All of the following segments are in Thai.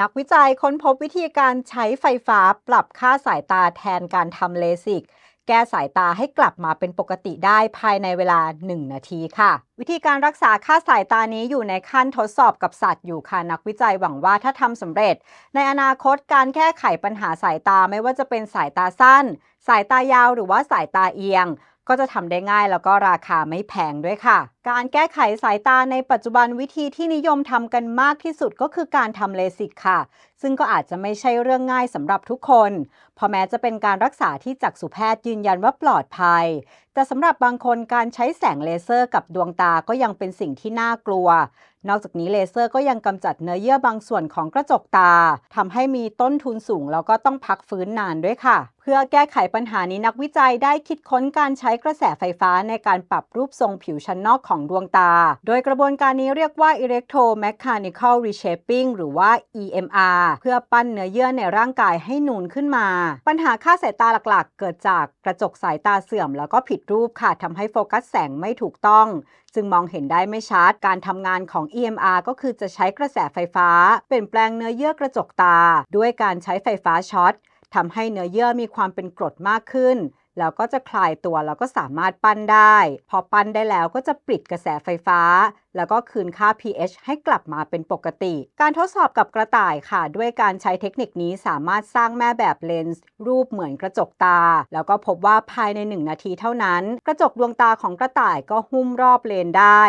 นักวิจัยค้นพบวิธีการใช้ไฟฟ้าปรับค่าสายตาแทนการทำเลสิก แก้สายตาให้กลับมาเป็นปกติได้ภายในเวลา 1 นาทีค่ะ วิธีการรักษาค่าสายตานี้อยู่ในขั้นทดสอบกับสัตว์อยู่ค่ะ นักวิจัยหวังว่าถ้าทำสำเร็จ ในอนาคตการแก้ไขปัญหาสายตาไม่ว่าจะเป็นสายตาสั้น สายตายาวหรือว่าสายตาเอียง ก็จะทำได้ง่ายแล้วก็ราคาไม่แพงด้วยค่ะ การแก้ไขสายตาในปัจจุบันวิธีที่นิยมทำกันมากที่สุดก็คือการทำเลสิกค่ะ ซึ่งก็อาจจะไม่ใช่เรื่องง่ายสำหรับทุกคน เพราะแม้จะเป็นการรักษาที่จักษุแพทย์ยืนยันว่าปลอดภัย แต่สำหรับบางคนการใช้แสงเลเซอร์กับดวงตาก็ยังเป็นสิ่งที่น่ากลัว นอกจากนี้เลเซอร์ก็ยังกำจัดเนื้อเยื่อบางส่วนของกระจกตาทำให้มีต้นทุนสูงแล้วก็ต้องพักฟื้นนานด้วยค่ะ เพื่อแก้ไขปัญหานี้นักวิจัยได้คิดค้นการใช้กระแสไฟฟ้าในการปรับรูปทรงผิวชั้นนอกของดวงตา โดยกระบวนการนี้เรียกว่า electromechanical reshaping หรือว่า EMR เพื่อปั้นเนื้อเยื่อในร่างกายให้นูนขึ้นมา ปัญหาค่าสายตาหลักๆ เกิดจากกระจกสายตาเสื่อมแล้วก็ผิดรูปค่ะทำให้โฟกัสแสงไม่ถูกต้องจึงมองเห็นได้ไม่ชัด การทำงานของ EMR ก็คือจะใช้กระแสไฟฟ้า เปลี่ยนแปลงเนื้อเยื่อกระจกตา ด้วยการใช้ไฟฟ้าช็อตทำให้เนื้อเยื่อมีความเป็นกรดมากขึ้น แล้วก็จะคลายตัวแล้วก็สามารถปั้นได้ พอปั้นได้แล้วก็จะปลิดกระแสไฟฟ้า แล้วก็คืนค่า pH ให้กลับมาเป็นปกติ การทดสอบกับกระต่ายค่ะ ด้วยการใช้เทคนิคนี้สามารถสร้างแม่แบบเลนส์รูปเหมือนกระจกตา แล้วก็พบว่าภายใน 1 นาทีเท่านั้น กระจกดวงตาของกระต่ายก็หุ้มรอบเลนได้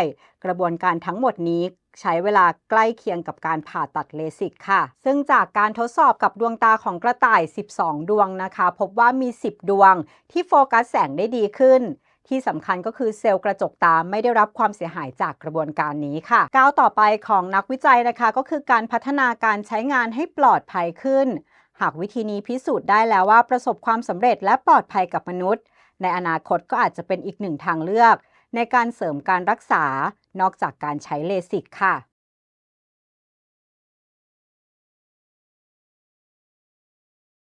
กระบวนการทั้งหมดนี้ ใช้เวลาใกล้เคียงกับการผ่าตัดเลสิกค่ะ ซึ่งจากการทดสอบกับดวงตาของกระต่าย 12 ดวงนะคะ พบว่ามี 10 ดวงที่โฟกัสแสงได้ดีขึ้นที่สำคัญก็คือเซลล์กระจกตาไม่ได้รับความเสียหายจากกระบวนการนี้ค่ะ ก้าวต่อไปของนักวิจัยนะคะ ก็คือการพัฒนาการใช้งานให้ปลอดภัยขึ้น หากวิธีนี้พิสูจน์ได้แล้วว่าประสบความสำเร็จและปลอดภัยกับมนุษย์ ในอนาคตก็อาจจะเป็นอีกหนึ่งทางเลือก ในการเสริมการรักษา นอกจากการใช้เลสิกค่ะ